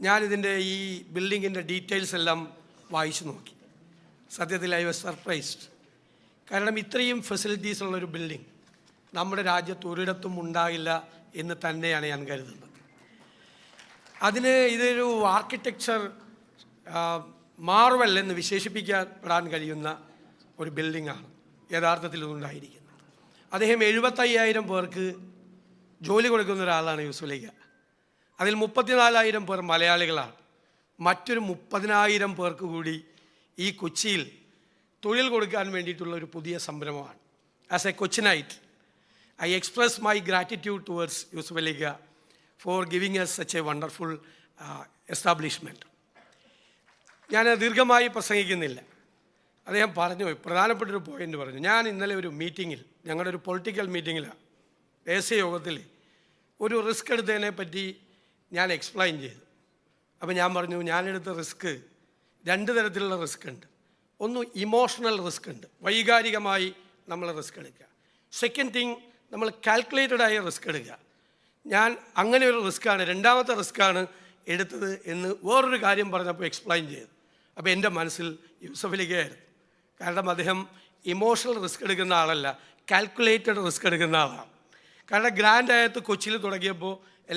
ഞാനിതിന്റെ ഈ ബിൽഡിങ്ങിന്റെ ഡീറ്റെയിൽസ് എല്ലാം വായിച്ചു നോക്കി. സത്യത്തിൽ ഐ വാസ് സർപ്രൈസ്ഡ്. കാരണം ഇത്രയും ഫെസിലിറ്റീസ് ഉള്ളൊരു ബിൽഡിംഗ് നമ്മുടെ രാജ്യത്ത് ഒരിടത്തും ഉണ്ടാകില്ല എന്ന് തന്നെയാണ് ഞാൻ കരുതുന്നത്. അതിന് ഇതൊരു ആർക്കിടെക്ചർ മാർവൽ എന്ന് വിശേഷിപ്പിക്കപ്പെടാൻ കഴിയുന്ന ഒരു ബിൽഡിങ്ങാണ്. യഥാർത്ഥത്തിൽ ഇതുണ്ടായിരിക്കുന്നത്. അദ്ദേഹം എഴുപത്തയ്യായിരം പേർക്ക് ജോലി കൊടുക്കുന്ന ഒരാളാണ് യൂസുഫലിക്ക അതിൽ മുപ്പത്തിനാലായിരം പേർ മലയാളികളാണ്. മറ്റൊരു മുപ്പതിനായിരം പേർക്ക് കൂടി ഈ കൊച്ചിയിൽ തൊഴിൽ കൊടുക്കാൻ വേണ്ടിയിട്ടുള്ള ഒരു പുതിയ സംരംഭമാണ്. As a Kochi knight I express my gratitude towards അലിഗ for giving us such a wonderful establishment ഞാൻ ദീർഘമായി പ്രസംഗിക്കുന്നില്ല. അദ്ദേഹം പറഞ്ഞു പ്രധാനപ്പെട്ട ഒരു പോയിന്റ് പറഞ്ഞു. ഞാൻ ഇന്നലെ ഒരു മീറ്റിങ്ങിൽ ഞങ്ങളുടെ ഒരു പൊളിറ്റിക്കൽ മീറ്റിങ്ങിലാണ് ദേശീയ യോഗത്തിൽ ഒരു റിസ്ക് എടുത്തതിനെ പറ്റി ഞാൻ എക്സ്പ്ലെയിൻ ചെയ്തു. അപ്പോൾ ഞാൻ പറഞ്ഞു ഞാനെടുത്ത റിസ്ക് രണ്ട് തരത്തിലുള്ള റിസ്ക് ഉണ്ട്. ഒന്ന് ഇമോഷണൽ റിസ്ക് ഉണ്ട്. വൈകാരികമായി നമ്മൾ റിസ്ക് എടുക്കുക. സെക്കൻഡ് തിങ് നമ്മൾ കാൽക്കുലേറ്റഡ് ആയ റിസ്ക് എടുക്കുക. ഞാൻ അങ്ങനെ ഒരു റിസ്ക്കാണ് രണ്ടാമത്തെ റിസ്ക്കാണ് എടുത്തത് എന്ന് വേറൊരു കാര്യം പറഞ്ഞപ്പോൾ എക്സ്പ്ലെയിൻ ചെയ്തു. അപ്പോൾ എന്റെ മനസ്സിൽ യൂസഫലിക്കയായിരുന്നു കാരണം അദ്ദേഹം ഇമോഷണൽ റിസ്ക് എടുക്കുന്ന ആളല്ല കാൽക്കുലേറ്റഡ് റിസ്ക് എടുക്കുന്ന ആളാണ്. കാരണം ഗ്രാൻഡ് ആയത്ത് കൊച്ചിയിൽ തുടങ്ങിയപ്പോൾ